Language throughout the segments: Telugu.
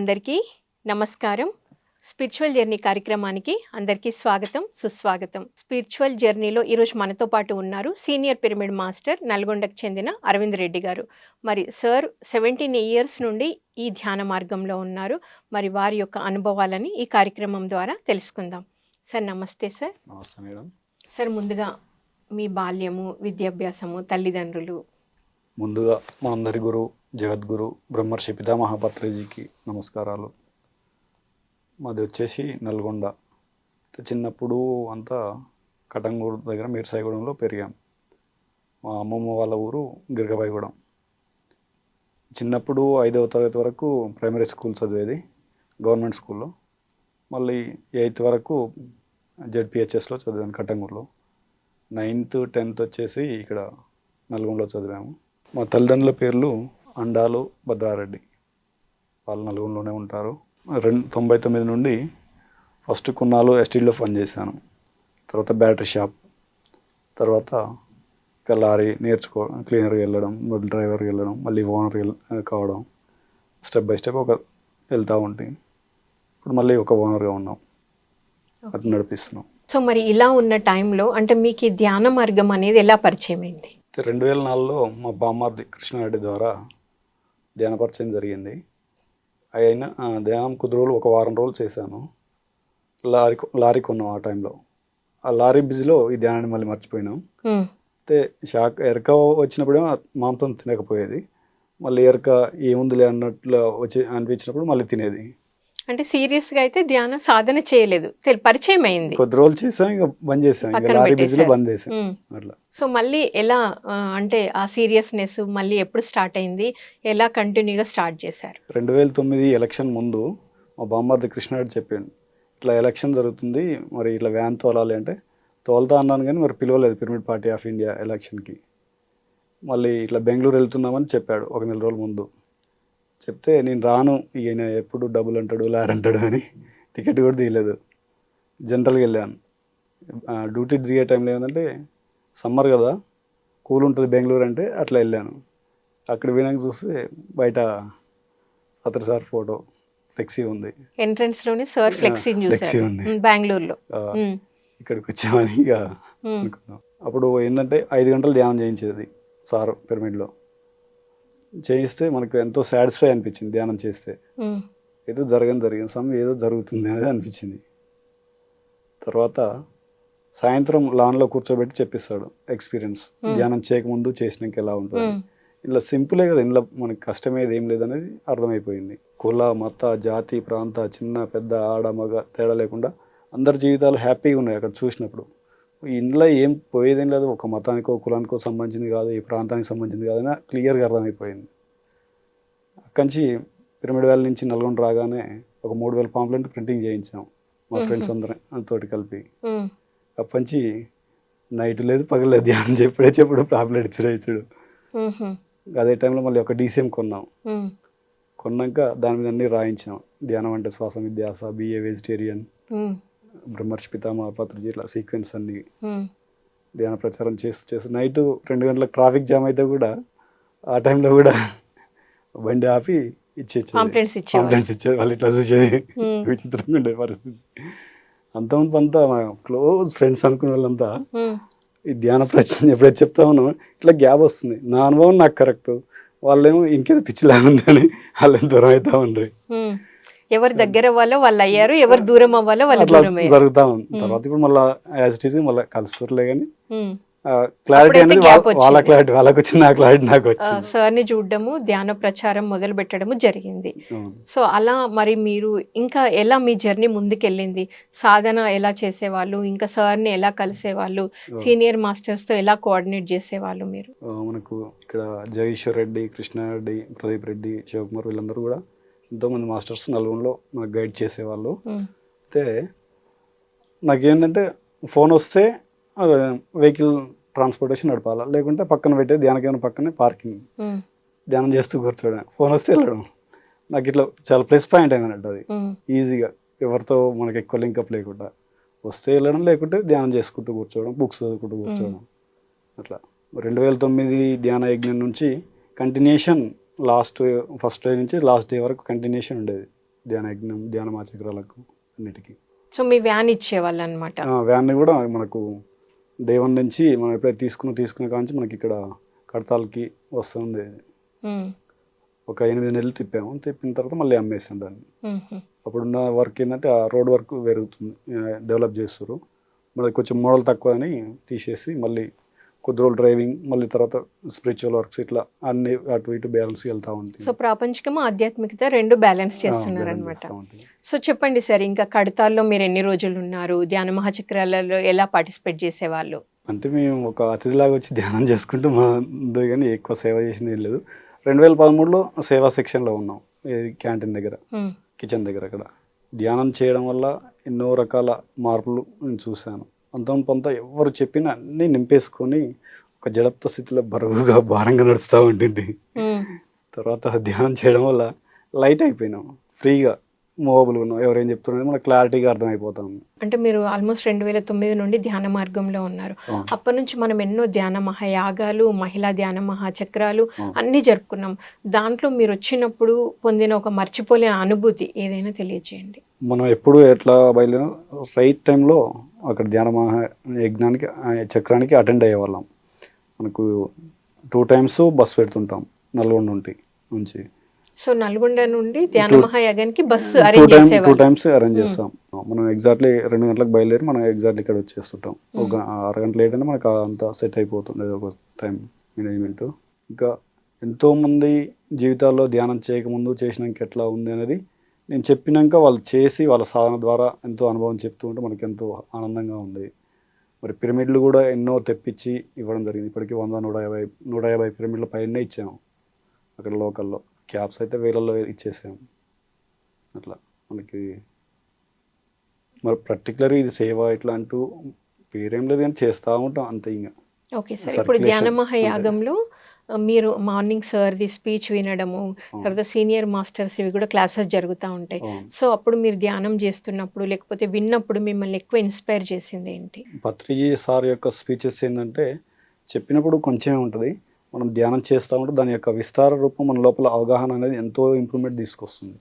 అందరికీ నమస్కారం. స్పిరిచువల్ జర్నీ కార్యక్రమానికి అందరికీ స్వాగతం సుస్వాగతం. స్పిరిచువల్ జర్నీలో ఈరోజు మనతో పాటు ఉన్నారు సీనియర్ పిరమిడ్ మాస్టర్ నల్గొండకు చెందిన అరవింద్ రెడ్డి గారు. మరి సార్ సెవెంటీన్ ఇయర్స్ నుండి ఈ ధ్యాన మార్గంలో ఉన్నారు. మరి వారి యొక్క అనుభవాలని ఈ కార్యక్రమం ద్వారా తెలుసుకుందాం. సార్ నమస్తే సార్. నమస్తే మేడం. సార్ ముందుగా మీ బాల్యము విద్యాభ్యాసము తల్లిదండ్రులు. ముందుగా మా అందరి గురు జగద్గురు బ్రహ్మర్షి పితామహ పత్రిజీకి నమస్కారాలు. మాది వచ్చేసి నల్గొండ. చిన్నప్పుడు అంతా కటంగూరు దగ్గర మీర్సాయిగూడెంలో పెరిగాం. మా అమ్మమ్మ వాళ్ళ ఊరు గిరగబాయిగూడెం. చిన్నప్పుడు ఐదవ తరగతి వరకు ప్రైమరీ స్కూల్ చదివేది గవర్నమెంట్ స్కూల్లో. మళ్ళీ ఎయిత్ వరకు జెడ్పిహెచ్ఎస్లో చదివాను కటంగూరులో. నైన్త్ టెన్త్ వచ్చేసి ఇక్కడ నల్గొండలో చదివాము. మా తల్లిదండ్రుల పేర్లు అండాలు భద్రారెడ్డి. వాళ్ళు నల్గొండలోనే ఉంటారు. రెండు తొంభై తొమ్మిది నుండి ఫస్ట్ కొన్నాళ్ళు ఎస్టీల్లో పనిచేశాను తర్వాత బ్యాటరీ షాప్. తర్వాత ఇక లారీ నేర్చుకో క్లీనర్గా వెళ్ళడం డ్రైవర్కి వెళ్ళడం మళ్ళీ ఓనర్ కావడం. స్టెప్ బై స్టెప్ ఒక వెళ్తూ ఉంటాయి ఇప్పుడు మళ్ళీ ఒక ఓనర్గా ఉన్నాం. అటు నడిపిస్తున్నాం. సో మరి ఇలా ఉన్న టైంలో అంటే మీకు ఈ ధ్యాన మార్గం అనేది ఎలా పరిచయం అయింది రెండు వేల నాలుగులో మా బామ్మార్ది కృష్ణారెడ్డి ద్వారా ధ్యానపరిచయం జరిగింది. అయినా ధ్యానం కొద్ది రోజులు ఒక వారం రోజులు చేశాను. లారీ లారీ కొన్నాం ఆ టైంలో. ఆ లారీ బిజీలో ఈ ధ్యానాన్ని మళ్ళీ మర్చిపోయినాం. అయితే షాక్ ఎరక వచ్చినప్పుడేమో మాంసం తినకపోయేది. మళ్ళీ ఎరక ఏముందిలే అన్నట్లు వచ్చి అనిపించినప్పుడు మళ్ళీ తినేది. అంటే సీరియస్గా అయితే ధ్యాన సాధన చేయలేదు. పరిచయం అయింది కొద్ది రోజులు చేసాం ఇంకా బంద్ చేసాం. లారీ బిజీలో. బంద్ చేసాం. అట్లా. సో మళ్ళీ ఎలా అంటే ఆ సీరియస్నెస్ మళ్ళీ ఎప్పుడు స్టార్ట్ అయింది? ఎలా కంటిన్యూగా స్టార్ట్ చేశారు? రెండు వేల తొమ్మిది ఎలక్షన్ ముందు మా బామ్మర్ది కృష్ణారెడ్డి చెప్పాడు. ఇట్లా ఎలక్షన్ జరుగుతుంది మరి ఇట్లా వ్యాన్ తోలాలి అంటే తోలుతా అన్నాను కానీ మరి పిలవలేదు పిరమిడ్ పార్టీ ఆఫ్ ఇండియా ఎలక్షన్కి. మళ్ళీ ఇట్లా బెంగళూరు వెళ్తున్నామని చెప్పాడు ఒక నెల రోజుల ముందు. చెప్తే నేను రాను ఈయన ఎప్పుడు డబ్బులు అంటాడు లార్ అంటాడు అని టికెట్ కూడా తీయలేదు. జనరల్గా వెళ్ళాను. డ్యూటీ దిగే టైంలో ఏంటంటే సమ్మర్ కదా కూల్ ఉంటుంది బెంగళూరు అంటే అట్లా వెళ్ళాను. అక్కడ పోయినాక చూస్తే బయట అతను సార్ ఫోటో ఫ్లెక్సీ ఉంది. ఎంట్రన్స్లోనే సార్ ఫ్లెక్సీ చూసారు ఉంది. బెంగళూరులో. ఇక్కడికి వచ్చామని ఇక అనుకున్నాం. అప్పుడు ఏంటంటే ఐదు గంటలు ధ్యానం చేయించేది సార్ పిరమిడ్లో చేయిస్తే మనకు ఎంతో సాటిస్ఫై అనిపించింది ధ్యానం చేస్తే. ఏదో జరగని జరిగింది సమ్ ఏదో జరుగుతుంది అనేది అనిపించింది. తర్వాత సాయంత్రం లాన్లో కూర్చోబెట్టి చెప్పిస్తాడు ఎక్స్పీరియన్స్. ధ్యానం చేయకముందు చేసినాక ఎలా ఉంటుంది ఇలా సింపులే కదా ఇందులో మనకి కష్టమేది ఏం లేదనేది అర్థమైపోయింది. కుల మత జాతి ప్రాంత చిన్న పెద్ద ఆడ మగ తేడా లేకుండా అందరి జీవితాలు హ్యాపీగా ఉన్నాయి అక్కడ చూసినప్పుడు. ఇందులో ఏం పోయేదేం లేదు. ఒక మతానికో కులానికో సంబంధించింది కాదు. ఈ ప్రాంతానికి సంబంధించింది కాదని క్లియర్గా అర్థమైపోయింది. అక్కడి నుంచి పిరమిడ్ వ్యాలీ నుంచి నల్గొండ రాగానే ఒక మూడు వేల పాంప్లెంట్ ప్రింటింగ్ చేయించాం. మా. ఫ్రెండ్స్ అందరం తోటి కలిపి. అప్పటి నుంచి నైట్ లేదు పగలేదు ధ్యానం చెప్పుడే చెప్పుడు పాంప్లెట్ ఇచ్చుడే అదే టైంలో మళ్ళీ ఒక డీసీఎం కొన్నాం. కొన్నాక దాని మీద అన్ని రాయించాం. ధ్యానం అంటే శ్వాస విద్యాస బిఏ వెజిటేరియన్ బ్రహ్మర్షి పితామహ పత్రిజీ ఇట్లా సీక్వెన్స్ అన్ని ధ్యాన ప్రచారం చేస్తూ చేస్తూ నైట్ రెండు గంటలకు ట్రాఫిక్ జామ్ అయితే కూడా ఆ టైంలో కూడా బండి ఆపి ఇచ్చేది కాంప్లైంట్స్ వాళ్ళు ఇట్లా చూసేది. విచిత్రంగా ఉండే పరిస్థితి. అంతమంది అంతా మా క్లోజ్ ఫ్రెండ్స్ అనుకునే వాళ్ళంతా ఈ ధ్యాన ప్రచారం ఎప్పుడైతే చెప్తా ఉన్నాం ఇట్లా గ్యాప్ వస్తుంది. నా అనుభవం నాకు కరెక్ట్ వాళ్ళేమో ఇంకేదో పిచ్చిలాగా ఉందని వాళ్ళు దూరం అవుతా ఉండ్రి. ఎవరు దగ్గర అవ్వాలో వాళ్ళు అయ్యారు ఎవరు దూరం అవ్వాలో వాళ్ళు దూరం జరుగుతా ఉంది. తర్వాత ఇప్పుడు మళ్ళీ యాజ్ ఇట్ ఈస్ మళ్ళీ కలుస్తుర్లే కానీ. క్లారిటీ అనేది వాళ్ళ-. క్లారిటీ వాళ్ళకి వచ్చింది నా క్లారిటీ నాకు వచ్చింది. సార్ని చూడడము ధ్యాన ప్రచారం మొదలు పెట్టడము జరిగింది. సో అలా మరి మీరు ఇంకా ఎలా మీ జర్నీ ముందుకెళ్ళింది? సాధన ఎలా చేసేవాళ్ళు? ఇంకా సార్ని ఎలా కలిసేవాళ్ళు? సీనియర్ మాస్టర్స్తో ఎలా కోఆర్డినేట్ చేసేవాళ్ళు మీరు? మనకు ఇక్కడ జగేశ్వర్ రెడ్డి కృష్ణారెడ్డి ప్రదీప్ రెడ్డి శివకుమార్ వీళ్ళందరూ కూడా ఎంతోమంది మాస్టర్స్ నలుగురిలో మనకు గైడ్ చేసేవాళ్ళు. అయితే నాకేంటంటే ఫోన్ వస్తే వెహికల్ ట్రాన్స్పోర్టేషన్ నడపాలా? లేకుంటే పక్కన పెట్టే ధ్యానకేంద్రం పక్కనే పార్కింగ్. ధ్యానం చేస్తూ కూర్చోవడం ఫోన్ వస్తే వెళ్ళడం. నాకు ఇట్లా చాలా ప్లస్ పాయింట్ అయింది అన్నట్టు అది ఈజీగా. ఎవరితో మనకి ఎక్కువ లింకప్ లేకుండా. వస్తే వెళ్ళడం లేకుంటే ధ్యానం చేసుకుంటూ కూర్చోవడం బుక్స్ చదువుకుంటూ కూర్చోవడం. అట్లా. రెండు వేల తొమ్మిది ధ్యాన యజ్ఞం నుంచి కంటిన్యూషన్ లాస్ట్ ఫస్ట్ డే నుంచి లాస్ట్ డే వరకు కంటిన్యూషన్ ఉండేది. ధ్యాన యజ్ఞం ధ్యాన చక్రాలకు అన్నిటికీ. సో మీ వ్యాన్ ఇచ్చేవాళ్ళు అనమాట ఆ, వ్యాన్ని కూడా మనకు డే వన్ నుంచి మనం ఎప్పుడైతే తీసుకున్న తీసుకున్న కాంచి మనకి ఇక్కడ కడతాలకి వస్తుంది. ఒక ఎనిమిది నెలలు తిప్పాము. తిప్పిన తర్వాత మళ్ళీ అమ్మేసాం దాన్ని. అప్పుడున్న వర్క్ ఏంటంటే ఆ రోడ్ వర్క్ పెరుగుతుంది డెవలప్ చేస్తారు మనకి కొంచెం మోడల్ తక్కువ అని తీసేసి మళ్ళీ కొద్ది రోజులు డ్రైవింగ్ మళ్ళీ తర్వాత స్పిరిచువల్ వర్క్స్ ఇట్లా అన్ని అటు ఇటు బ్యాలెన్స్ వెళ్తూ ఉంటాయి. సో ప్రాపంచికము ఆధ్యాత్మికత రెండు బ్యాలెన్స్ చేస్తున్నారు అనమాట. సో చెప్పండి సార్ ఇంకా కడతాల్లో మీరు ఎన్ని రోజులు ఉన్నారు? ధ్యాన మహాచక్రాలలో ఎలా పార్టిసిపేట్ చేసేవాళ్ళు? అంటే మేము ఒక అతిథిలాగా వచ్చి ధ్యానం చేసుకుంటూ మా ఉంది కానీ ఎక్కువ సేవ చేసింది లేదు. రెండు వేల పదమూడులో సేవా సెక్షన్లో ఉన్నాం క్యాంటీన్ దగ్గర. కిచెన్ దగ్గర అక్కడ. ధ్యానం చేయడం వల్ల ఎన్నో రకాల మార్పులు నేను చూశాను. అంత కొంత ఎవరు చెప్పినా అన్నీ నింపేసుకొని ఒక జడత్వ స్థితిలో బరువుగా భారంగా నడుస్తూ మ్మ్. తర్వాత ధ్యానం చేయడం వల్ల లైట్ అయిపోయినాం. ఫ్రీగా మూవబుల్గా ఉన్నాం ఎవరేం చెప్తున్నది మనకు క్లారిటీగా అర్థమైపోతాం అంటే మీరు ఆల్మోస్ట్ రెండు వేల తొమ్మిది నుండి ధ్యాన మార్గంలో ఉన్నారు. అప్పటి నుంచి మనం ఎన్నో ధ్యాన మహాయాగాలు మహిళా ధ్యాన మహాచక్రాలు. అన్నీ జరుపుకున్నాం. దాంట్లో మీరు వచ్చినప్పుడు పొందిన ఒక మర్చిపోలేని అనుభూతి ఏదైనా తెలియజేయండి మనం ఎప్పుడు ఎట్లా బయలుదేరా రైట్ టైంలో అక్కడ ధ్యాన మహా యజ్ఞానికి చక్రానికి అటెండ్ అయ్యేవాళ్ళం. మనకు టూ టైమ్స్ బస్ పెడుతుంటాం నల్గొండ నుండి నుంచి. సో నల్గొండ నుండి ధ్యాన మహాయాగానికి bus two arrange two times arrange Hmm. చేస్తాం. మనం ఎగ్జాక్ట్లీ రెండు గంటలకు బయలుదేరి మనం ఎగ్జాక్ట్లీ ఇక్కడ వచ్చేస్తుంటాం. ఒక అరగంట లేట్ అయినా మనకు అంతా సెట్ అయిపోతుంది ఒక టైం మేనేజ్మెంట్ ఇంకా ఎంతోమంది జీవితాల్లో ధ్యానం చేయకముందు చేసినాక ఎట్లా ఉంది అనేది నేను చెప్పినాక వాళ్ళు చేసి వాళ్ళ సాధన ద్వారా ఎంతో అనుభవం చెప్తూ ఉంటే మనకి ఎంతో ఆనందంగా ఉంది. మరి పిరమిడ్లు కూడా ఎన్నో తెప్పించి ఇవ్వడం జరిగింది. ఇప్పటికీ వంద నూట యాభై నూట యాభై పిరమిడ్ల పైనే ఇచ్చాము. అక్కడ లోకల్లో క్యాబ్స్ అయితే వేలల్లో ఇచ్చేసాము. అట్లా మనకి మరి పర్టికులర్ ఇది సేవ ఇట్లా అంటూ పేరేం లేదు కానీ చేస్తూ ఉంటాం అంతే ఇంకా. ఓకే సార్ ఇప్పుడు Circulation ధ్యాన అంతే. మహాయాగంలో ఆ, మీరు మార్నింగ్ సార్ది స్పీచ్ వినడము తర్వాత సీనియర్ మాస్టర్స్ ఇవి కూడా క్లాసెస్ జరుగుతూ ఉంటాయి. సో అప్పుడు మీరు ధ్యానం చేస్తున్నప్పుడు లేకపోతే విన్నప్పుడు మిమ్మల్ని ఎక్కువ ఇన్స్పైర్ చేసింది ఏంటి? పత్రిజీ సార్ యొక్క స్పీచెస్ ఏంటంటే చెప్పినప్పుడు కొంచెమే ఉంటుంది. మనం ధ్యానం చేస్తూ ఉంటే దాని యొక్క విస్తార రూపం మన లోపల అవగాహన అనేది ఎంతో ఇంప్రూవ్మెంట్ తీసుకొస్తుంది.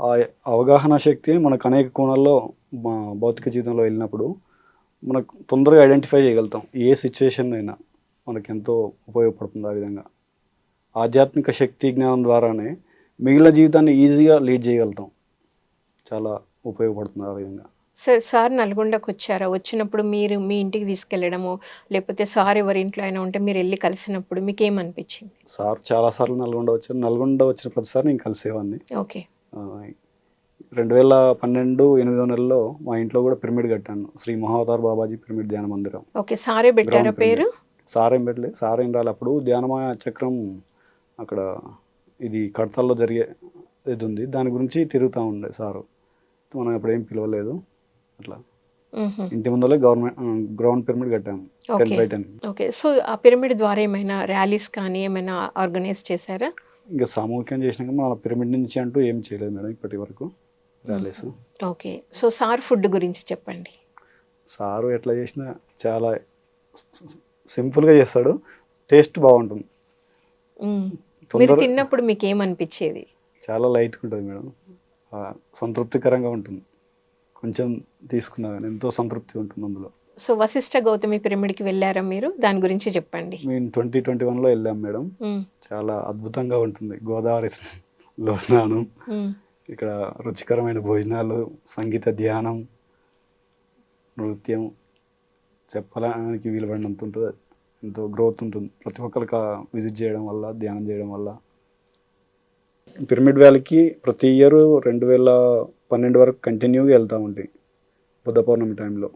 ఆ అవగాహన శక్తిని మనకు అనేక కోణాల్లో మా భౌతిక జీవితంలో వెళ్ళినప్పుడు మనకు తొందరగా ఐడెంటిఫై చేయగలుగుతాం. ఏ సిచ్యువేషన్ అయినా. మనకు ఎంతో ఉపయోగపడుతుంది ఆ విధంగా. ఆధ్యాత్మిక శక్తి జ్ఞానం ద్వారానే మిగిలిన జీవితాన్ని ఈజీగా లీడ్ చేయగలుగుతాం. చాలా ఉపయోగపడుతుంది ఆ విధంగా. సార్ సార్ నల్గొండకు వచ్చారా వచ్చినప్పుడు మీరు మీ ఇంటికి తీసుకెళ్ళడము లేకపోతే సార్ ఎవరి ఇంట్లో అయినా ఉంటే మీరు వెళ్ళి కలిసినప్పుడు మీకు ఏమనిపించింది సార్ చాలాసార్లు నల్గొండ వచ్చారు. నల్గొండ వచ్చిన ప్రతిసారి నేను కలిసేవాడిని ఓకే. రెండు వేల పన్నెండు ఎనిమిదో నెలలో మా ఇంట్లో కూడా పిరమిడ్ కట్టాను. శ్రీ మహావతార్ బాబాజీ పిరమిడ్ ధ్యాన మందిరం. ఓకే సారే పెట్టారా పేరు? సార్ ఏం పెట్టలేదు సార్ ఏం రాలి అప్పుడు ధ్యానమయ చక్రం అక్కడ ఇది కడతాల్లో జరిగే ఇది ఉంది దాని గురించి తిరుగుతూ ఉండే సారు. మనం అప్పుడు ఏం పిలవలేదు. అట్లా. ఇంటి ముందరే గవర్నమెంట్ గ్రౌండ్ పిరమిడ్ కట్టాము ten okay by ten okay. So ఆ పిరమిడ్ ద్వారా ఏమైనా ర్యాలీస్ కానీ ఏమైనా ఆర్గనైజ్ చేశారా? ఇంకా సామూహికం చేసినాక మన పిరమిడ్ నుంచి అంటూ ఏం చేయలేదు మేడం ఇప్పటి వరకు rallies. Okay. So sir food గురించి చెప్పండి. సారు ఎట్లా చేసినా చాలా సింపుల్గా చేస్తాడు. టేస్ట్ బాగుంటుంది. మీరు తిన్నప్పుడు మీకు ఏమనిపించేది చాలా లైట్గా ఉంటుంది మేడం. సంతృప్తికరంగా ఉంటుంది. కొంచెం తీసుకున్నా కానీ ఎంతో సంతృప్తి ఉంటుంది అందులో. సో వశిష్ఠ గౌతమి పిరమిడ్కి వెళ్ళారా మీరు? దాని గురించి చెప్పండి. మేము ట్వంటీ ట్వంటీ వన్లో వెళ్ళాం మేడం. చాలా అద్భుతంగా ఉంటుంది. గోదావరి లో స్నానం. ఇక్కడ రుచికరమైన భోజనాలు సంగీత ధ్యానం నృత్యం చెప్పడానికి వీలుపడినంత ఉంటుంది. ఎంతో గ్రోత్ ఉంటుంది. ప్రతి ఒక్కరికి విజిట్ చేయడం వల్ల ధ్యానం చేయడం వల్ల. పిరమిడ్ వ్యాలీకి ప్రతి ఇయర్ రెండు వేల పన్నెండు వరకు కంటిన్యూగా వెళ్తూ ఉంటాయి బుద్ధ పౌర్ణమి టైంలో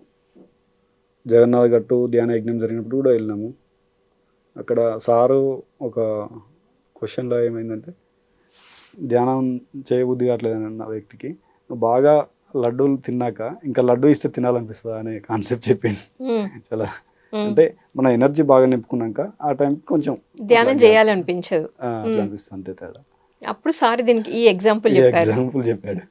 జగన్నాథ్ గట్టు ధ్యాన యజ్ఞం జరిగినప్పుడు కూడా వెళ్ళినాము. అక్కడ సారు ఒక క్వశ్చన్లో ఏమైందంటే ధ్యానం చేయబుద్ధి కావట్లేదు అన్న వ్యక్తికి. బాగా లడ్డూలు తిన్నాక ఇంకా లడ్డు ఇస్తే తినాలనిపిస్తుంది అనే కాన్సెప్ట్ చెప్పింది. చాలా. అంటే మన ఎనర్జీ బాగా నింపుకున్నాక ఆ టైంకి కొంచెం ధ్యానం చేయాలనిపించదు. అనిపిస్తుంది అంతే తేడా. అప్పుడు సార్ దీనికి ఈ ఎగ్జాంపుల్ చెప్పారు. ఎగ్జాంపుల్ చెప్పాడు.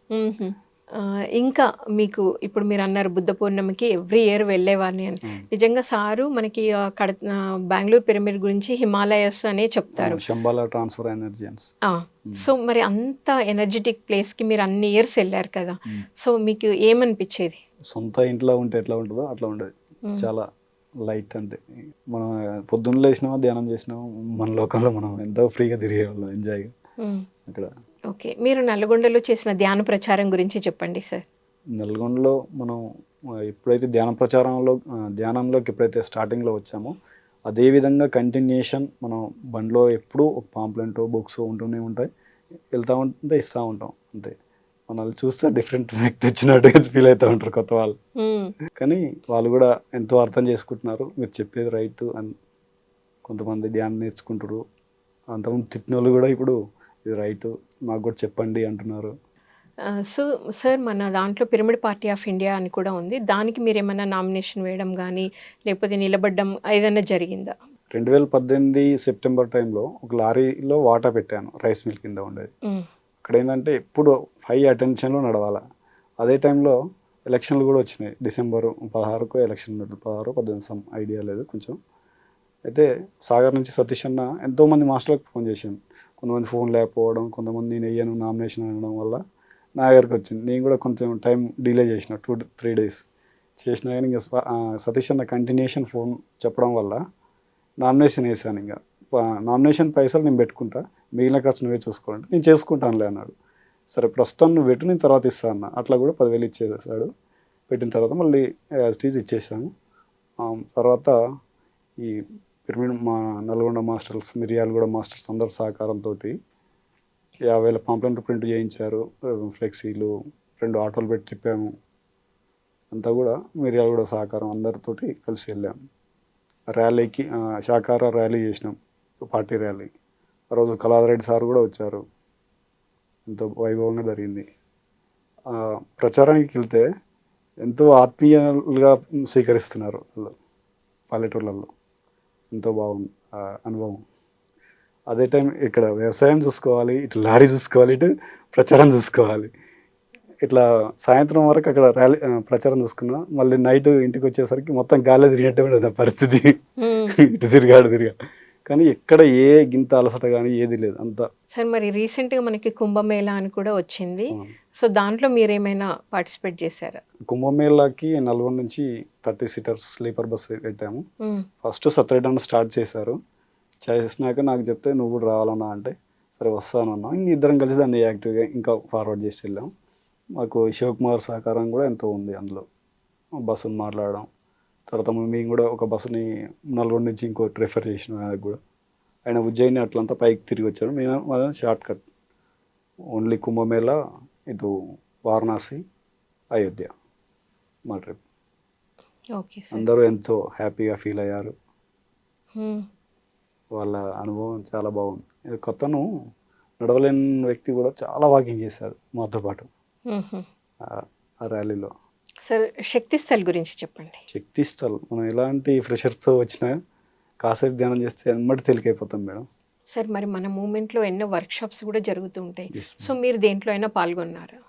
ఇంకా మీకు ఇప్పుడు మీరు అన్నారు బుద్ధ పూర్ణమికి ఎవ్రీ ఇయర్ వెళ్ళేవాడిని అని. నిజంగా సారు మనకి కడ బెంగళూరు పిరమిడ్ గురించి హిమాలయస్ అనే చెప్తారు. ట్రాన్స్ఫర్ ఎనర్జియన్స్ ఆ, సో మరి అంత ఎనర్జెటిక్ ప్లేస్కి మీరు అన్ని ఇయర్స్ వెళ్ళారు కదా. సో మీకు ఏమనిపించేది? సొంత ఇంట్లో ఉంటే ఎట్లా ఉంటుందో అట్లా ఉండేది. చాలా లైట్ అంతే. మనం పొద్దున్న లేచినామా ధ్యానం చేసినామా మన లోకంలో మనం ఎంతో ఫ్రీగా తిరిగేవాళ్ళం ఎంజాయ్గా. అక్కడ. ఓకే. మీరు నల్గొండలో చేసిన ధ్యాన ప్రచారం గురించి చెప్పండి సార్. నల్గొండలో మనం ఎప్పుడైతే ధ్యాన ప్రచారంలో ధ్యానంలోకి ఎప్పుడైతే స్టార్టింగ్లో వచ్చామో అదే విధంగా కంటిన్యూషన్ మనం బండిలో ఎప్పుడూ ఒక పాంప్లెంట్ బుక్స్ ఉంటూనే ఉంటాయి. వెళ్తూ ఉంటే ఇస్తూ ఉంటాం అంతే. మనల్ని చూస్తే డిఫరెంట్ వ్యక్తి వచ్చినట్టుగా ఫీల్ అవుతూ ఉంటారు కొత్త వాళ్ళు. కానీ వాళ్ళు కూడా ఎంతో అర్థం చేసుకుంటున్నారు. మీరు చెప్పేది రైట్ అని కొంతమంది ధ్యానం నేర్చుకుంటారు అంతకుముందు తిట్టిన వాళ్ళు కూడా ఇప్పుడు ఇది రైట్ మాకు కూడా చెప్పండి అంటున్నారు. సో సార్ మన దాంట్లో పిరమిడ్ పార్టీ ఆఫ్ ఇండియా అని కూడా ఉంది. దానికి మీరు ఏమైనా నామినేషన్ వేయడం కానీ లేకపోతే నిలబడడం ఏదైనా జరిగిందా? రెండు వేల పద్దెనిమిది సెప్టెంబర్ టైంలో ఒక లారీలో వాటా పెట్టాను రైస్ మిల్ కింద ఉండేది. అక్కడ ఏంటంటే ఎప్పుడు హై అటెన్షన్లో నడవాల. అదే టైంలో ఎలక్షన్లు కూడా వచ్చినాయి. డిసెంబర్ పదహారుకు ఎలక్షన్ పదహారు పద్దెనిమిది సమ్ ఐడియా లేదు కొంచెం. అయితే సాగర్ నుంచి సతీష్ అన్న ఎంతోమంది మాస్టర్లకు ఫోన్ చేశాను కొంతమంది ఫోన్ లేకపోవడం కొంతమంది నేను వేయను నామినేషన్ అనడం వల్ల నా వచ్చింది. నేను కూడా కొంచెం టైం డిలే చేసిన టూ త్రీ డేస్. చేసినా కానీ ఇంకా సతీష్ అన్న కంటిన్యూషన్ ఫోన్ చెప్పడం వల్ల నామినేషన్ వేసాను ఇంకా. నామినేషన్ పైసలు నేను పెట్టుకుంటా. మిగిలిన ఖర్చు నువ్వే చూసుకోవాలంటే నేను చేసుకుంటానులే అన్నాడు. సరే ప్రస్తుతం నువ్వు పెట్టు నేను తర్వాత ఇస్తా అన్న. అట్లా కూడా పదివేలు ఇచ్చేసాడు. పెట్టిన తర్వాత మళ్ళీ స్టీజ్ టీజ్ ఇచ్చేసాము. తర్వాత ఈ పిరమిడ్ మా నల్గొండ మాస్టర్స్ మిర్యాలగూడ మాస్టర్స్ అందరి సహకారంతో యాభై వేల పాంప్లెంట్ ప్రింట్ చేయించారు. ఫ్లెక్సీలు రెండు ఆటోలు పెట్టి తిప్పాము. అంతా కూడా మిర్యాలగూడ సహకారం అందరితోటి కలిసి వెళ్ళాము ర్యాలీకి ఆ, శాకార ర్యాలీ చేసినాం. Party rally. ఆ రోజు కళాధరెడ్డి సార్ కూడా వచ్చారు. ఎంతో వైభవంగా జరిగింది. ప్రచారానికి వెళ్తే ఎంతో ఆత్మీయంగా స్వీకరిస్తున్నారు వాళ్ళు పల్లెటూళ్ళల్లో ఎంతో బాగుంది అనుభవం. అదే టైం ఇక్కడ వ్యవసాయం చూసుకోవాలి ఇటు లారీ చూసుకోవాలి ఇటు ప్రచారం చూసుకోవాలి. ఇట్లా సాయంత్రం వరకు అక్కడ ర్యాలీ ప్రచారం చూసుకున్నా మళ్ళీ నైట్ ఇంటికి వచ్చేసరికి మొత్తం గాలి తిరిగినట్టే ఆ పరిస్థితి. ఇటు తిరిగాడు తిరిగా. కానీ ఎక్కడ ఏ గింత అలసట కానీ ఏది లేదు. అంత సార్ మరి రీసెంట్గా మనకి కుంభమేళా అని కూడా వచ్చింది. సో దాంట్లో మీరు ఏమైనా పార్టిసిపేట్ చేశారా? కుంభమేళాకి నల్గొండ నుంచి థర్టీ సీటర్స్ స్లీపర్ బస్ పెట్టాము. ఫస్ట్ సత్రేడన్ స్టార్ట్ చేశారు. చేసినాక నాకు చెప్తే నువ్వు కూడా రావాలన్నా అంటే సరే వస్తానన్నా ఇంక ఇద్దరం కలిసి దాన్ని యాక్టివ్గా ఇంకా ఫార్వర్డ్ చేసి వెళ్ళాం. మాకు శివకుమార్ సహకారం కూడా ఎంతో ఉంది అందులో. బస్సును మాట్లాడడం. తర్వాత మేము కూడా ఒక బస్సుని నల్గొండ నుంచి ఇంకోటి రెఫర్ చేసినాం ఆయనకు కూడా. ఆయన ఉజ్జయిని అట్లంతా పైకి తిరిగి వచ్చాడు మేము అదే షార్ట్ కట్. ఓన్లీ కుంభమేళ ఇటు వారణాసి అయోధ్య మా ట్రిప్ అందరూ ఎంతో హ్యాపీగా ఫీల్ అయ్యారు. వాళ్ళ అనుభవం చాలా బాగుంది. ఇది కొత్తను నడవలేని వ్యక్తి కూడా చాలా వాకింగ్ చేశారు మాతో పాటు. ఆ ర్యాలీలో. సార్ శక్తి స్థల్ గురించి చెప్పండి. శక్తి స్థల్ మనం ఎలాంటి ప్రెషర్తో వచ్చినా కాసేపు ధ్యానం చేస్తే ఎమ్మటి తేలికైపోతాం మేడం. సార్ మరి మన మూమెంట్లో ఎన్నో వర్క్షాప్స్ కూడా జరుగుతూ ఉంటాయి. సో మీరు దేంట్లో అయినా పాల్గొన్నారా?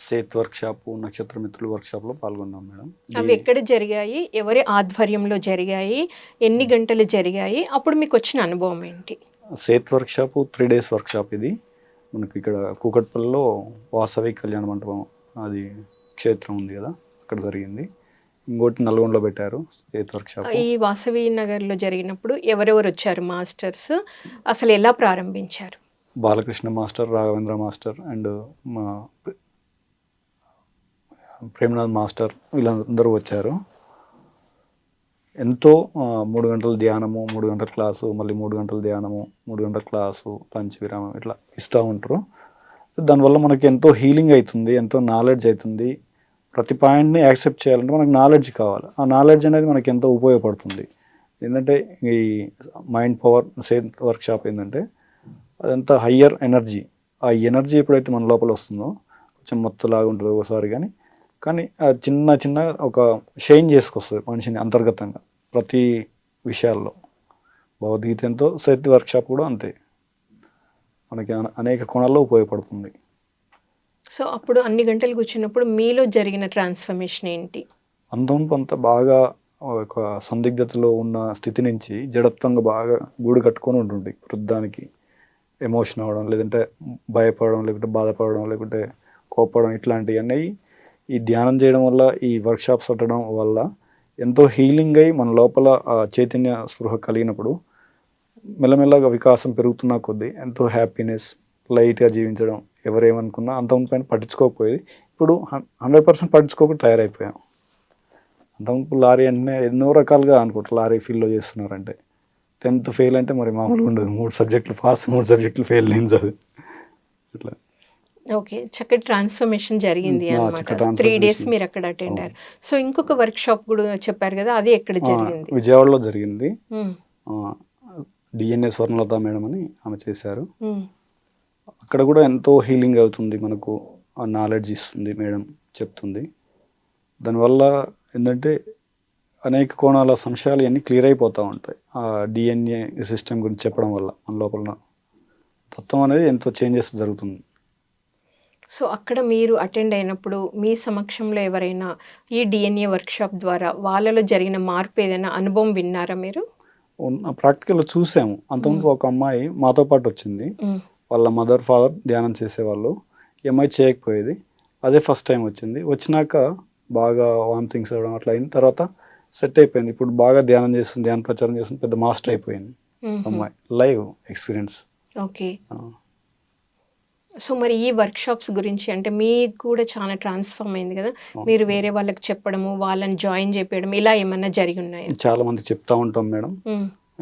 సేత్ వర్క్షాప్ నక్షత్ర మిత్రులు వర్క్షాప్లో పాల్గొన్నాం మేడం. అవి ఎక్కడ జరిగాయి? ఎవరి ఆధ్వర్యంలో జరిగాయి? ఎన్ని గంటలు జరిగాయి? అప్పుడు మీకు వచ్చిన అనుభవం ఏంటి? సేత్ వర్క్షాప్ త్రీ డేస్ వర్క్షాప్ ఇది. మనకి ఇక్కడ కూకట్పల్లిలో వాసవి కళ్యాణ మండపం అది క్షేత్రం ఉంది కదా అక్కడ జరిగింది. ఇంకోటి నల్గొండలో పెట్టారు ఈ వాసవి నగర్లో జరిగినప్పుడు ఎవరెవరు వచ్చారు మాస్టర్స్? అసలు ఎలా ప్రారంభించారు? Balakrishna master Raghavendra master and మా ప్రే- ప్రేమనాథ్ మాస్టర్ వీళ్ళందరూ వచ్చారు. ఎంతో మూడు గంటల ధ్యానము మూడు గంటల క్లాసు మళ్ళీ మూడు గంటల ధ్యానము మూడు గంటల క్లాసు లంచ్ విరామం ఇట్లా ఇస్తూ ఉంటారు. దానివల్ల మనకి ఎంతో హీలింగ్ అవుతుంది ఎంతో నాలెడ్జ్ అవుతుంది. ప్రతి పాయింట్ని యాక్సెప్ట్ చేయాలంటే మనకు నాలెడ్జ్ కావాలి. ఆ నాలెడ్జ్ అనేది మనకి ఎంతో ఉపయోగపడుతుంది. ఏంటంటే ఈ మైండ్ పవర్ సేమ్ వర్క్షాప్ ఏంటంటే అదంతా హయ్యర్ ఎనర్జీ. ఆ ఎనర్జీ ఎప్పుడైతే మన లోపల వస్తుందో కొంచెం మొత్తలాగా ఉంటుంది ఒకసారి కానీ కానీ చిన్న చిన్న ఒక షైన్ చేసుకొస్తుంది మనిషిని అంతర్గతంగా ప్రతి విషయాల్లో. భగవద్గీత ఎంతో శక్తి వర్క్షాప్ కూడా అంతే. మనకి అనేక కోణాల్లో ఉపయోగపడుతుంది. సో అప్పుడు అన్ని గంటలు కూర్చున్నప్పుడు మీలో జరిగిన ట్రాన్స్ఫర్మేషన్ ఏంటి? అంతం అంత బాగా ఒక సందిగ్ధతలో ఉన్న స్థితి నుంచి జడత్వంగా బాగా గూడు కట్టుకొని ఉంటుంది వృద్ధానికి. ఎమోషన్ అవ్వడం లేదంటే భయపడడం లేకుంటే బాధపడడం లేకుంటే కోపడం ఇట్లాంటివన్నీ ఈ ధ్యానం చేయడం వల్ల ఈ వర్క్షాప్స్ పెట్టడం వల్ల ఎంతో హీలింగ్ అయి మన లోపల చైతన్య స్పృహ కలిగినప్పుడు మెల్లమెల్లగా వికాసం పెరుగుతున్న కొద్దీ ఎంతో హ్యాపీనెస్ లైట్గా జీవించడం ఎవరేమనుకున్నా అంత పైన పట్టించుకోకపోయేది. ఇప్పుడు హండ్రెడ్ పర్సెంట్ పట్టించుకోకుండా తయారైపోయాం. అంతకుముందు లారీ అంటే ఎన్నో రకాలుగా అనుకుంటారు లారీ ఫీల్డ్లో చేస్తున్నారంటే. టెన్త్ ఫెయిల్ అంటే మరి మామూలుగా ఉండదు. మూడు సబ్జెక్టులు పాస్ మూడు సబ్జెక్టులు ఫెయిల్ నేను చదువు. ఇట్లా. ఓకే. చక్కటి ట్రాన్స్ఫర్మేషన్ జరిగింది అనమాట త్రీ డేస్. మీరు అక్కడ అటెండ్ అయ్యారు. సో ఇంకొక వర్క్ షాప్ కూడా చెప్పారు కదా అది ఎక్కడ జరిగింది? విజయవాడలో జరిగింది. డిఎన్ఏ స్వర్ణలత మేడం అని ఆమె చేశారు. అక్కడ కూడా ఎంతో హీలింగ్ అవుతుంది మనకు ఆ నాలెడ్జ్ ఇస్తుంది మేడం చెప్తుంది. దానివల్ల ఏంటంటే అనేక కోణాల సంశయాలు అన్నీ క్లియర్ అయిపోతూ ఉంటాయి. ఆ డిఎన్ఏ సిస్టమ్ గురించి చెప్పడం వల్ల మన లోపల తత్వం అనేది ఎంతో చేంజెస్ జరుగుతుంది. సో అక్కడ మీరు అటెండ్ అయినప్పుడు మీ సమక్షంలో ఎవరైనా ఈ డిఎన్ఏ వర్క్షాప్ ద్వారా వాళ్ళలో జరిగిన మార్పు ఏదైనా అనుభవం విన్నారా మీరు? ఉన్న ప్రాక్టికల్ చూసాము. అంతకుముందు ఒక అమ్మాయి మాతో పాటు వచ్చింది. వాళ్ళ మదర్ ఫాదర్ ధ్యానం చేసేవాళ్ళు. అమ్మాయి చేయకపోయేది. అదే ఫస్ట్ టైం వచ్చింది. వచ్చినాక బాగా వామిటింగ్స్ అవ్వడం అట్లా అయిన తర్వాత సెట్ అయిపోయింది. ఇప్పుడు బాగా ధ్యానం చేస్తుంది ధ్యాన ప్రచారం చేస్తుంది పెద్ద మాస్టర్ అయిపోయింది. అమ్మాయి. Live experience. ఓకే. సో మరి ఈ వర్క్షాప్స్ గురించి అంటే మీకు కూడా చాలా ట్రాన్స్ఫార్మ్ అయింది కదా? మీరు వేరే వాళ్ళకి చెప్పడము వాళ్ళని జాయిన్ చేపించడం ఇలా ఏమన్నా జరిగి ఉన్నాయా? చాలా మంది చెప్తా ఉంటాం మేడం.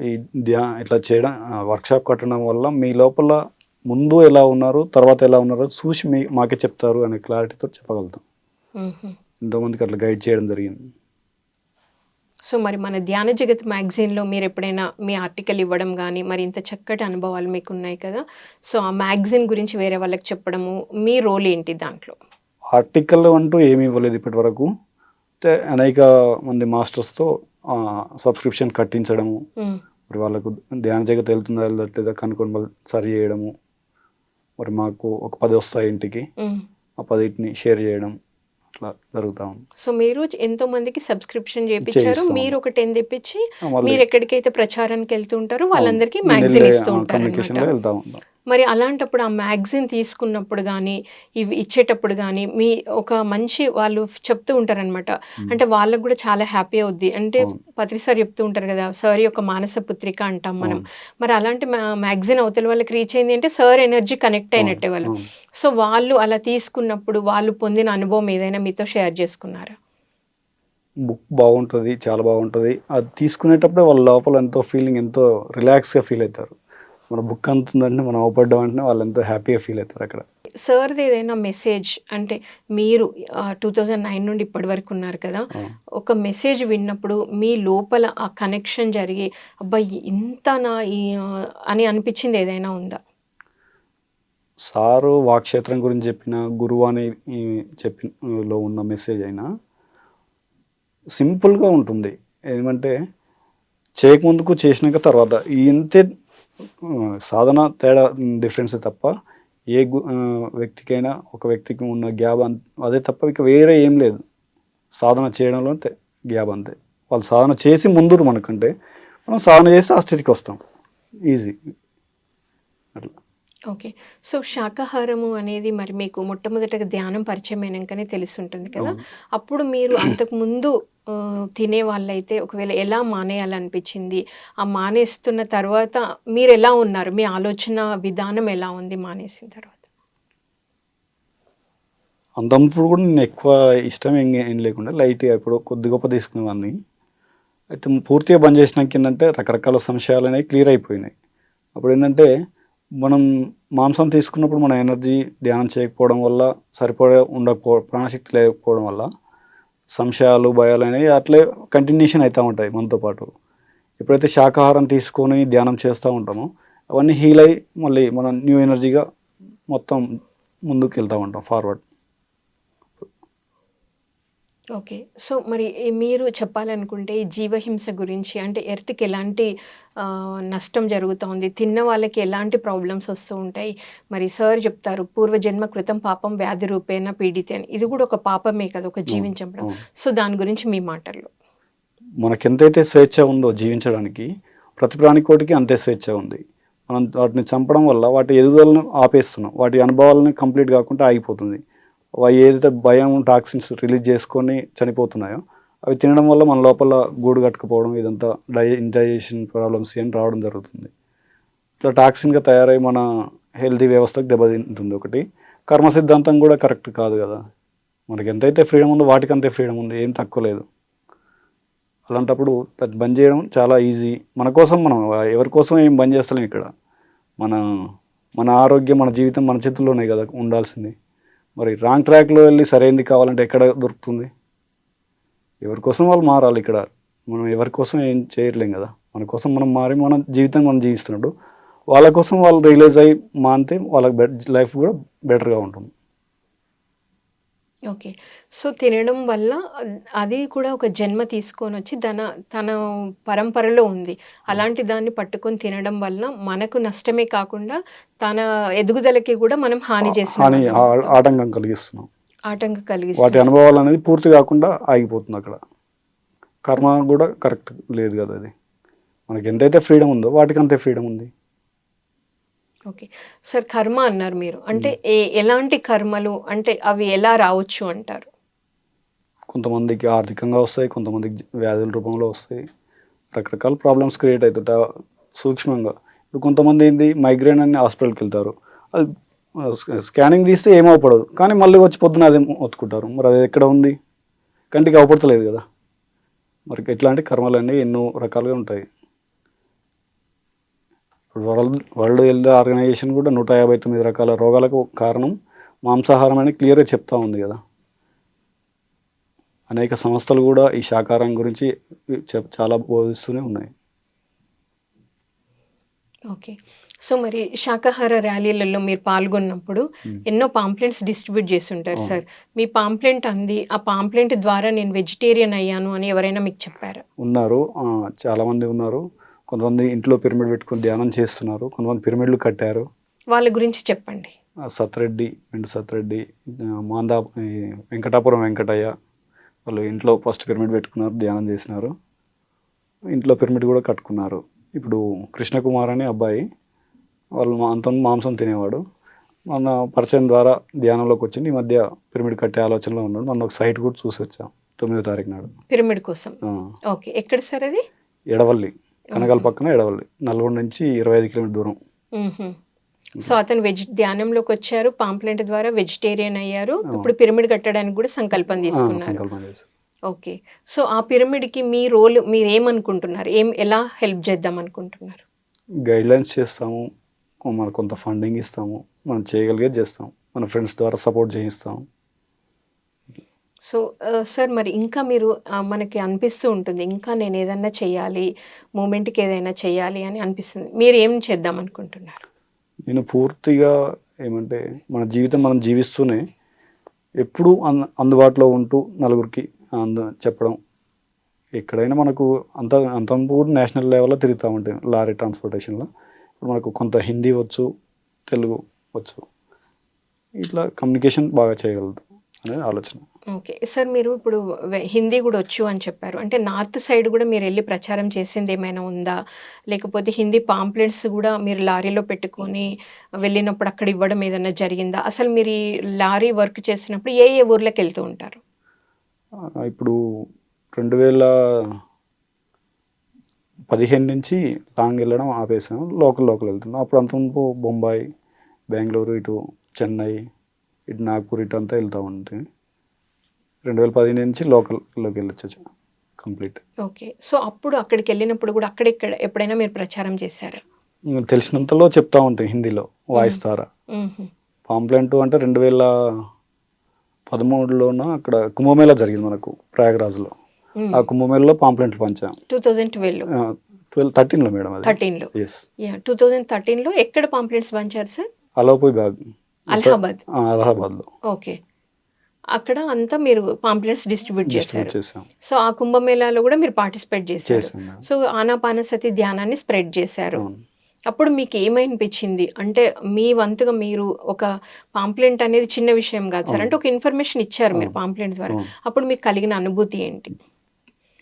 ఈ ధ్యా ఇట్లా చేయడం వర్క్షాప్ కట్టడం వల్ల మీ లోపల ముందు ఎలా ఉన్నారు తర్వాత ఎలా ఉన్నారో చూసి మీ మాకే చెప్తారు అనే క్లారిటీతో చెప్పగలుగుతాం. ఎంతోమందికి అట్లా గైడ్ చేయడం జరిగింది. సో మరి మన ధ్యాన జగత్ మ్యాగజైన్లో మీరు ఎప్పుడైనా మీ ఆర్టికల్ ఇవ్వడం కానీ మరి ఇంత చక్కటి అనుభవాలు మీకు ఉన్నాయి కదా సో ఆ మ్యాగజైన్ గురించి వేరే వాళ్ళకి చెప్పడము మీ రోల్ ఏంటి దాంట్లో? ఆర్టికల్ అంటూ ఏమీ ఇవ్వలేదు ఇప్పటి వరకు అనేక మంది మాస్టర్స్తో సబ్స్క్రిప్షన్ కట్టించడము మరి వాళ్ళకు ధ్యాన జగత్ వెళ్తుందా వెళ్ళట్లేదా కనుక్కొని వాళ్ళు సరి చేయడము మరి మాకు ఒక పది వస్తాయి ఇంటికి. ఆ పదిటిని షేర్ చేయడం అట్లా జరుగుతూ ఉంది సో మీరు ఎంతో మందికి సబ్స్క్రిప్షన్ చేయించారు చేయిస్తాం. మీరు ఒక టెన్ తెప్పించి మీరు ఎక్కడికైతే ప్రచారానికి వెళ్తూ ఉంటారో వాళ్ళందరికీ మ్యాగజైన్ ఇస్తూ ఉంటారు. వెళ్తా ఉంటాం మరి అలాంటప్పుడు ఆ మ్యాగజైన్ తీసుకున్నప్పుడు కానీ ఇవి ఇచ్చేటప్పుడు కానీ మీ ఒక మంచి వాళ్ళు చెప్తూ ఉంటారనమాట అంటే వాళ్ళకు కూడా చాలా హ్యాపీ అవుద్ది. అంటే. పత్రి సార్ చెప్తూ ఉంటారు కదా సార్ యొక్క మానస పుత్రిక అంటాం మనం. మరి అలాంటి మ్యాగజైన్ అవతల వాళ్ళకి రీచ్ అయింది అంటే సార్ ఎనర్జీ కనెక్ట్ అయినట్టే వాళ్ళు. సో వాళ్ళు అలా తీసుకున్నప్పుడు వాళ్ళు పొందిన అనుభవం ఏదైనా మీతో షేర్ చేసుకున్నారా? బుక్ బాగుంటుంది. చాలా బాగుంటుంది. అది తీసుకునేటప్పుడే వాళ్ళ లోపల ఎంతో ఫీలింగ్ ఎంతో రిలాక్స్గా ఫీల్ అవుతారు. మన బుక్ అందుతుందంటే మనం అవపడ్డం అంటే వాళ్ళు ఎంతో హ్యాపీగా ఫీల్ అవుతారు అక్కడ. సార్ది ఏదైనా మెసేజ్ అంటే మీరు టూ థౌజండ్ నైన్ నుండి ఇప్పటి వరకు ఉన్నారు కదా. ఒక మెసేజ్ విన్నప్పుడు మీ లోపల ఆ కనెక్షన్ జరిగి అబ్బాయి ఇంత నా అని అనిపించింది ఏదైనా ఉందా? సారు వాక్షేత్రం గురించి చెప్పిన గురువు అని ఈ చెప్పిన లో ఉన్న మెసేజ్ అయినా సింపుల్గా ఉంటుంది. ఏమంటే చేయకముందుకు చేసినాక తర్వాత ఇంతే సాధన తేడా డిఫరెన్స్ తప్ప ఏ గు- వ్యక్తికైనా ఒక వ్యక్తికి ఉన్న గ్యాప్ అంత అదే తప్ప ఇక వేరే ఏం లేదు. సాధన చేయడంలో అంతే గ్యాప్ అంతే. వాళ్ళు సాధన చేసి ముందురు మనకంటే మనం సాధన చేసి ఆ స్థితికి వస్తాం. ఈజీ అట్లా. ఓకే. సో శాకాహారము అనేది మరి మీకు మొట్టమొదటగా ధ్యానం పరిచయం అయినాకనే తెలిసి ఉంటుంది కదా. అప్పుడు మీరు అంతకు ముందు ఆ, తినే వాళ్ళైతే ఒకవేళ ఎలా మానేయాలనిపించింది? ఆ మానేస్తున్న తర్వాత మీరు ఎలా ఉన్నారు? మీ ఆలోచన విధానం ఎలా ఉంది మానేసిన తర్వాత? అంతప్పుడు కూడా నేను ఎక్కువ ఇష్టం ఏం ఏం లేకుండా లైట్గా ఇప్పుడు కొద్ది గొప్ప తీసుకునేవాడిని. అయితే పూర్తిగా బంద్ చేసినాక ఏంటంటే రకరకాల సంశయాలు అనేవి క్లియర్ అయిపోయినాయి. అప్పుడు ఏంటంటే మనం మాంసం తీసుకున్నప్పుడు మన ఎనర్జీ ధ్యానం చేయకపోవడం వల్ల సరిపడే ఉండకపో ప్రాణశక్తి లేకపోవడం వల్ల సంశయాలు భయాలు అనేవి అట్లే కంటిన్యూషన్ అవుతూ ఉంటాయి మనతో పాటు. ఎప్పుడైతే శాకాహారం తీసుకొని ధ్యానం చేస్తూ ఉంటామో అవన్నీ హీల్ అయ్యి మళ్ళీ మనం న్యూ ఎనర్జీగా మొత్తం ముందుకు వెళ్తూ ఉంటాం ఫార్వర్డ్ ఓకే. సో, మరి మీరు చెప్పాలనుకుంటే ఈ జీవహింస గురించి అంటే ఎర్త్‌కి ఎలాంటి నష్టం జరుగుతోంది? తిన్న వాళ్ళకి ఎలాంటి ప్రాబ్లమ్స్ వస్తూ ఉంటాయి? మరి సార్ చెప్తారు పూర్వజన్మ కృతం పాపం వ్యాధి రూపేణ పీడితే అని. ఇది కూడా ఒక పాపమే కదా! ఒక. అవును. సో, దాని గురించి మీ మాటల్లో. మనకెంతైతే స్వేచ్ఛ ఉందో జీవించడానికి ప్రతి ప్రాణికోటికి అంతే స్వేచ్ఛ ఉంది. మనం వాటిని చంపడం వల్ల వాటి ఎదుగుదలను ఆపేస్తున్నాం. వాటి అనుభవాలను కంప్లీట్ కాకుండా ఆగిపోతుంది. అవి ఏదైతే భయం, టాక్సిన్స్ రిలీజ్ చేసుకొని చనిపోతున్నాయో అవి తినడం వల్ల మన లోపల గూడు కట్టుకుపోవడం ఇదంతా డై ఇంజైజేషన్ ప్రాబ్లమ్స్ ఏం రావడం జరుగుతుంది. ఇట్లా టాక్సిన్‌గా తయారై మన హెల్తీ వ్యవస్థకు దెబ్బతింటుంది ఒకటి. కర్మ సిద్ధాంతం కూడా కరెక్ట్ కాదు కదా! మనకి ఎంతైతే ఫ్రీడమ్ ఉందో వాటికి అంతే ఫ్రీడమ్ ఉంది. ఏం తక్కువ లేదు. అలాంటప్పుడు బంద్ చేయడం చాలా ఈజీ. మన కోసం మనం ఎవరి కోసం ఏం బంద్ చేస్తలేం ఇక్కడ. మన మన ఆరోగ్యం, మన జీవితం మన చేతుల్లోనే కదా ఉండాల్సింది. మరి రాంగ్ ట్రాక్‌లో వెళ్ళి సరైనది కావాలంటే ఎక్కడ దొరుకుతుంది? ఎవరి కోసం వాళ్ళు మారాలి ఇక్కడ. మనం ఎవరి కోసం ఏం చేయట్లేం కదా! మన కోసం మనం మారి మన జీవితం మనం జీవిస్తున్నట్టు వాళ్ళ కోసం వాళ్ళు రియలైజ్ అయ్యి మానితే వాళ్ళకి లైఫ్ కూడా బెటర్‌గా ఉంటుంది. ఓకే. సో, తినడం వల్ల అది కూడా ఒక జన్మ తీసుకొనొచ్చి తన తన పరంపరలో ఉంది. అలాంటి దాన్ని పట్టుకొని తినడం వలన మనకు నష్టమే కాకుండా తన ఎదుగుదలకి కూడా మనం హాని అవుతాం. ఆటంకం కలిగిస్తున్నాం. ఆటంకం వాటి. అనుభవాలు అనేది పూర్తి కాకుండా ఆగిపోతుంది అక్కడ. కర్మ కూడా కరెక్ట్ లేదు కదా అది. మనకి ఎంతైతే ఫ్రీడమ్ ఉందో వాటికి అంతే ఫ్రీడమ్ ఉంది. ఓకే. సార్ కర్మ అన్నారు మీరు. అంటే. ఏ ఎలాంటి కర్మలు అంటే అవి ఎలా రావచ్చు అంటారు? కొంతమందికి ఆర్థికంగా వస్తాయి. కొంతమందికి వ్యాధుల రూపంలో వస్తాయి. రకరకాల ప్రాబ్లమ్స్ క్రియేట్ అవుతుంటాయి సూక్ష్మంగా. ఇప్పుడు కొంతమంది ఏంది మైగ్రేన్ అని హాస్పిటల్‌కి వెళ్తారు. అది స్కానింగ్ తీస్తే ఏమి అవుపడదు. కానీ మళ్ళీ వచ్చి పొద్దున అదే మొత్తుకుంటారు. మరి అది ఎక్కడ ఉంది? కంటికి అవుపడతలేదు కదా! మరి ఇట్లాంటి కర్మలన్నీ ఎన్నో రకాలుగా ఉంటాయి. ఇప్పుడు వరల్డ్ వరల్డ్ హెల్త్ ఆర్గనైజేషన్ కూడా 159 రకాల రోగాలకు కారణం మాంసాహారం అని క్లియర్‌గా చెప్తా ఉంది కదా! అనేక సంస్థలు కూడా ఈ శాకాహారం గురించి చాలా బోధిస్తూనే ఉన్నాయి. ఓకే. సో, మరి శాకాహార ర్యాలీలలో మీరు పాల్గొన్నప్పుడు. ఎన్నో పాంప్లెంట్స్ డిస్ట్రిబ్యూట్ అవును. సార్. మీ పాంప్లెంట్ అంది. ఆ పాంప్లెంట్ ద్వారా నేను వెజిటేరియన్ అయ్యాను అని ఎవరైనా మీకు చెప్పారా? ఉన్నారు. చాలామంది ఉన్నారు. కొంతమంది ఇంట్లో పిరమిడ్ పెట్టుకొని ధ్యానం చేస్తున్నారు. కొంతమంది పిరమిడ్‌లు కట్టారు. వాళ్ళ గురించి చెప్పండి. సత్రెడ్డి, మెండు సత్రెడ్డి, మాందా వెంకటాపురం వెంకటయ్య వాళ్ళు ఇంట్లో ఫస్ట్ పిరమిడ్ పెట్టుకున్నారు. ధ్యానం చేసినారు. ఇంట్లో పిరమిడ్ కూడా కట్టుకున్నారు. ఇప్పుడు కృష్ణకుమార్ అనే అబ్బాయి వాళ్ళు అంతకుముందు మాంసం తినేవాడు. మన పరిచయం ద్వారా ధ్యానంలోకి వచ్చిండు. ఈ మధ్య పిరమిడ్ కట్టే ఆలోచనలో ఉన్నాడు. మొన్న ఒక సైట్ కూడా చూసొచ్చాం. 9వ తారీఖు నాడు. పిరమిడ్ కోసం. ఓకే. ఎక్కడ సార్ అది? ఎడవల్లి. కనకాల హుహు. పక్కన ఎడవల్లి. నల్గొండ నుంచి 25 కిలోమీటర్ దూరం. సో, అతను వెజ్ ధ్యానంలోకొచ్చారు. పాంప్లెంట్ ద్వారా వెజిటేరియన్ అయ్యారు. ఇప్పుడు పిరమిడ్ కట్టడానికి కూడా సంకల్పం! తీసుకున్నారు. ఓకే. సో, ఆ పిరమిడ్‌కి మీ రోల్ మీరేమనుకుంటున్నారు? ఏం ఎలా హెల్ప్ చేద్దాం అనుకుంటున్నారు? గైడ్‌లైన్స్ చేస్తాము. మన కొంత ఫండింగ్ ఇస్తాము. మనం చేయగలిగేది చేస్తాం. మన ఫ్రెండ్స్ ద్వారా సపోర్ట్ చేయిస్తాం. సో, సార్ మరి ఇంకా మీరు మనకి అనిపిస్తూ ఉంటుంది. ఇంకా నేను ఏదన్నా చేయాలి, మూమెంట్‌కి ఏదైనా చేయాలి అని అనిపిస్తుంది. మీరు ఏం చేద్దాం అనుకుంటున్నారు? నేను పూర్తిగా ఏమంటే మన జీవితం మనం జీవిస్తూనే ఎప్పుడూ అంద అందుబాటులో ఉంటూ నలుగురికి అంద చెప్పడం. ఎక్కడైనా మనకు అంత అంత కూడా నేషనల్ లెవెల్‌లో తిరుగుతా ఉంటాయి లారీ ట్రాన్స్‌పోర్టేషన్‌లో. ఇప్పుడు మనకు కొంత హిందీ వచ్చు, తెలుగు వచ్చు. ఇట్లా కమ్యూనికేషన్ బాగా చేయగలదు అనేది ఆలోచన. ఓకే. సార్ మీరు ఇప్పుడు హిందీ కూడా వచ్చు అని చెప్పారు. అంటే నార్త్ సైడ్ కూడా మీరెళ్ళి ప్రచారం చేసిందేమైనా ఉందా? లేకపోతే హిందీ పాంప్లెంట్స్ కూడా మీరు లారీలో పెట్టుకొని వెళ్ళినప్పుడు అక్కడ ఇవ్వడం ఏదన్నా జరిగిందా? అసలు మీరు ఈ లారీ వర్క్ చేసినప్పుడు ఏ ఏ ఊర్లకెళ్తూ ఉంటారు? ఆహ్, ఇప్పుడు 2015 నుంచి లాంగ్ వెళ్ళడం ఆపేసాం. లోకల్ లోకల్ వెళ్తున్నాం. అప్పుడు అంతకుముందు బొంబాయి, బెంగుళూరు, ఇటు చెన్నై, ఇటు నాగ్పూర్ ఇటంతా వెళ్తా ఉంటిమి. 2015 నుంచి లోకల్‌లోకి వెళ్ళొచ్చొచ్చా కంప్లీట్. ఓకే. సో, అప్పుడు అక్కడికెళ్ళినప్పుడు కూడా అక్కడెక్కడ ఎప్పుడైనా మీరు ప్రచారం చేశారా? తెలిసినంతలో చెప్తా ఉంటాం హిందీలో వాయిస్. ద్వారా. పాంప్లెంట్ అంటే 2013లోన అక్కడ కుంభమేళా జరిగింది మనకు ప్రయాగ్‌రాజ్‌లో. ఆ కుంభమేళాలో పాంప్లెంట్లు పంచాం. 2012లో. ఆ! 12 13లో మేడం అది. 13లో. యెస్. యాహ్! 2013లో ఎక్కడ పాంప్లెంట్స్ పంచారు సార్? అలోపి బాగ్. అలహాబాద్. అలహాబాద్‌లో. ఓకే. అక్కడ అంతా మీరు పాంప్లెట్స్ డిస్ట్రిబ్యూట్ చేశారు. సో ఆ కుంభమేళాలో కూడా మీరు పార్టిసిపేట్ చేశారు. సో ఆనాపానసతి ధ్యానాన్ని స్ప్రెడ్ చేశారు. అప్పుడు మీకు ఏమనిపించింది? అంటే మీ వంతుగా మీరు ఒక పాంప్లెంట్ అనేది చిన్న విషయం కాదు సార్. అంటే ఒక ఇన్ఫర్మేషన్ ఇచ్చారు మీరు. పాంప్లెంట్ ద్వారా. అప్పుడు మీకు కలిగిన అనుభూతి ఏంటి?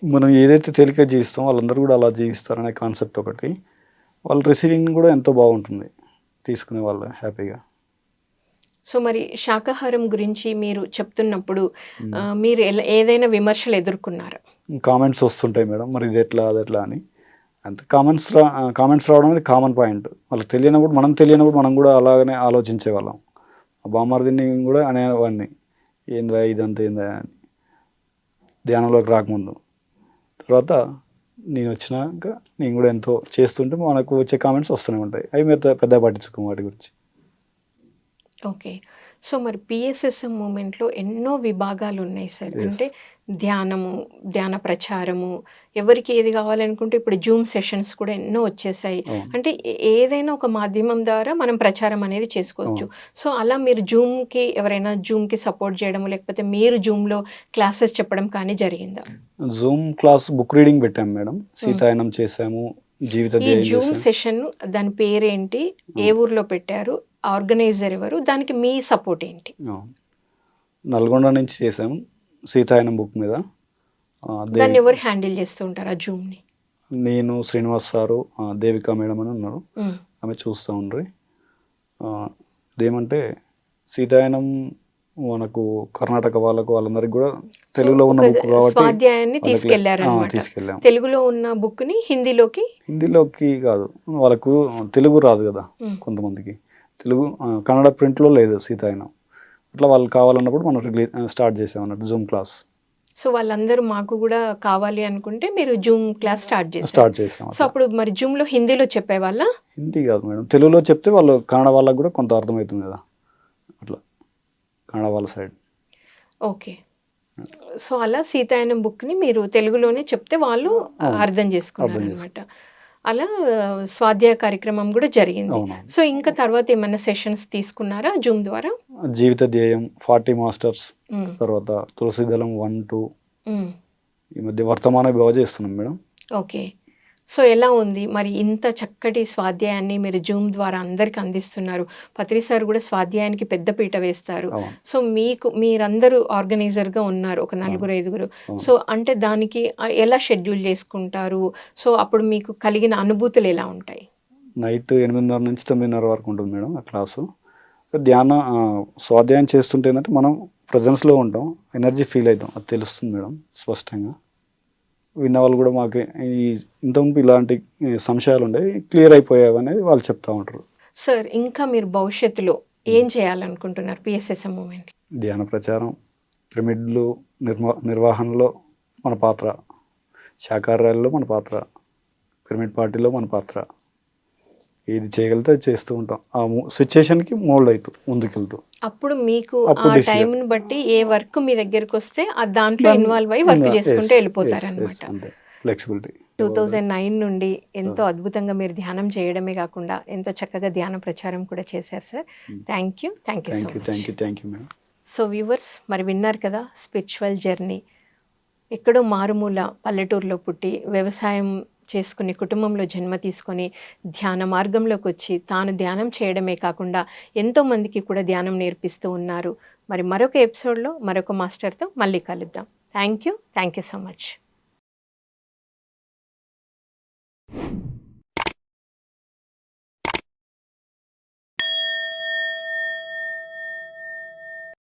మనం ఏదైతే తేలిక జీవిస్తామో వాళ్ళందరూ కూడా అలా జీవిస్తారనే కాన్సెప్ట్ ఒకటి. వాళ్ళ రిసీవింగ్ కూడా ఎంతో బాగుంటుంది. తీసుకునే వాళ్ళు హ్యాపీగా. సో మరి శాకాహారం గురించి మీరు చెప్తున్నప్పుడు మీరు ఏదైనా విమర్శలు ఎదుర్కొన్నారా? కామెంట్స్ వస్తుంటాయి మేడం మరి ఇది ఎట్లా అది ఎట్లా అని. అంత కామెంట్స్ రా కామెంట్స్ రావడం అనేది కామన్ పాయింట్. వాళ్ళకి తెలియనప్పుడు మనం తెలియనప్పుడు మనం కూడా అలాగనే ఆలోచించే వాళ్ళం. ఆ బామ్మర్దిని కూడా అనేవాడిని. ఏందా ఇదంతా ఏందా అని. ధ్యానంలోకి రాకముందు. తర్వాత నేను వచ్చినాక నేను కూడా ఎంతో చేస్తుంటే మనకు వచ్చే కామెంట్స్ వస్తూనే ఉంటాయి. అవి మీరు పెద్ద పట్టించుకోం వాటి గురించి. ఓకే. సో మరి పిఎస్ఎస్ఎం మూమెంట్లో ఎన్నో విభాగాలు ఉన్నాయి సార్. అంటే ధ్యానము ధ్యాన ప్రచారము ఎవరికి ఏది కావాలనుకుంటే ఇప్పుడు జూమ్ సెషన్స్ కూడా ఎన్నో వచ్చేసాయి. అంటే ఏదైనా ఒక మాధ్యమం ద్వారా మనం ప్రచారం అనేది చేసుకోవచ్చు. సో అలా మీరు జూమ్కి ఎవరైనా జూమ్కి సపోర్ట్ చేయడం లేకపోతే మీరు జూమ్లో క్లాసెస్ చెప్పడం కానీ జరిగిందా? జూమ్ క్లాస్ బుక్ రీడింగ్ పెట్టాము మేడం. సీతాయనం చేసాము ఈ జూమ్. సెషన్ దాని పేరేంటి? ఏ ఊర్లో పెట్టారు? ఆర్గనైజర్ ఎవరు? దానికి మీ సపోర్ట్ ఏంటి. నల్గొండ నుంచి చేసాము సీతాయనం బుక్ మీద. దాన్ని ఎవరు హ్యాండిల్ చేస్తూ ఉంటారు ఆ జూమ్ని? నేను శ్రీనివాస్ సారు దేవిక మేడం అని ఉన్నారు. ఆమె చూస్తూ ఉండ్రి. ఇదేమంటే సీతాయనం మనకు కర్ణాటక వాళ్ళకు వాళ్ళందరికీ కూడా తెలుగులో ఉన్న బుక్ కాబట్టి స్వాధ్యాయాన్ని తీసుకెళ్ళారు తీసుకెళ్ళాం తెలుగులో ఉన్న బుక్ని హిందీలోకి? హిందీలోకి కాదు. వాళ్ళకు తెలుగు రాదు కదా. కొంతమందికి. తెలుగు కన్నడ ప్రింట్లో లేదు సీతాయనం అట్లా వాళ్ళు కావాలన్నప్పుడు మనం రిలీజ్ స్టార్ట్ చేసాం అన్నట్టు జూమ్ క్లాస్. సో వాళ్ళందరూ మాకు కూడా కావాలి అనుకుంటే మీరు జూమ్ క్లాస్ స్టార్ట్ చేశారు. స్టార్ట్ చేసాం సో. అప్పుడు మరి జూమ్లో హిందీలో చెప్పేవాళ్ళ? హిందీ కాదు మేడం. తెలుగులో చెప్తే వాళ్ళు కన్నడ వాళ్ళకి కూడా కొంత అర్థమవుతుంది కదా. కన్నడ వాళ్ళ సైడ్. ఓకే. సో అలా సీతాయనం బుక్ని మీరు తెలుగులోనే చెప్తే వాళ్ళు. అర్థం చేసుకున్నారు అనమాట అలా స్వాధ్యాయ కార్యక్రమం కూడా జరిగింది. సో ఇంకా తర్వాత ఏమైనా సెషన్స్ తీసుకున్నారా జూమ్ ద్వారా? జీవిత ధ్యేయం ఫార్టీ మాస్టర్స్ తర్వాత తులసిదళం వన్ టూ. ఈ మధ్య వర్తమాన విభావ చేస్తున్నాం మేడం. ఓకే. సో ఎలా ఉంది? మరి ఇంత చక్కటి స్వాధ్యాయాన్ని మీరు జూమ్ ద్వారా అందరికి అందిస్తున్నారు. పత్రి సార్ కూడా స్వాధ్యాయానికి పెద్ద పీట వేస్తారు. సో మీకు మీరందరూ ఆర్గనైజర్గా ఉన్నారు ఒక నలుగురు ఐదుగురు. సో అంటే దానికి ఎలా షెడ్యూల్ చేసుకుంటారు? సో అప్పుడు మీకు కలిగిన అనుభూతులు ఎలా ఉంటాయి? నైట్ ఎనిమిదిన్నర నుంచి తొమ్మిదిన్నర వరకు ఉంటుంది మేడం ఆ క్లాసు. ధ్యాన స్వాధ్యాయం చేస్తుంటే ఏంటంటే మనం ప్రజెన్స్లో ఉంటాం. ఎనర్జీ ఫీల్ అవుతాం. అది తెలుస్తుంది మేడం స్పష్టంగా. విన్న వాళ్ళు కూడా మాకు ఈ ఇంతకుముందు ఇలాంటి సంశయాలు ఉండే క్లియర్ అయిపోయావు అనేది వాళ్ళు చెప్తా ఉంటారు. సార్ ఇంకా మీరు భవిష్యత్తులో ఏం చేయాలనుకుంటున్నారు పిఎస్ఎస్ఎం మూమెంట్? ధ్యాన ప్రచారం పిరమిడ్లు నిర్మా నిర్వహణలో మన పాత్ర శాకాహారాల్లో మన పాత్ర పిరమిడ్ పార్టీలో మన పాత్ర. ఏది చేయగలిగితే అది చేస్తూ ఉంటాం. ఆ సిచ్యుయేషన్కి మోల్డ్ అవుతూ ముందుకెళ్తూ. అప్పుడు మీకు ఆ. టైంని బట్టి ఏ వర్క్ మీ దగ్గరకు వస్తే ఆ దాంట్లో ఇన్వాల్వ్ అయ్యి వర్క్ చేసుకుంటూ వెళ్ళిపోతారనమాట ఫ్లెక్సిబిలిటీ టూ థౌజండ్ నైన్ నుండి ఎంతో అద్భుతంగా మీరు ధ్యానం చేయడమే కాకుండా ఎంతో చక్కగా ధ్యాన ప్రచారం కూడా చేశారు sir. Thank you thank you thank you thank you madam so viewers మరి విన్నారు కదా స్పిరిచువల్ జర్నీ ఎక్కడో మారుమూల పల్లెటూరులో పుట్టి వ్యవసాయం చేసుకుని కుటుంబంలో జన్మ తీసుకొని ధ్యాన మార్గంలోకి వచ్చి తాను ధ్యానం చేయడమే కాకుండా ఎంతోమందికి కూడా ధ్యానం నేర్పిస్తూ ఉన్నారు. మరి మరొక ఎపిసోడ్లో మరొక మాస్టర్తో మళ్ళీ కలుద్దాం. Thank you. Thank you so much.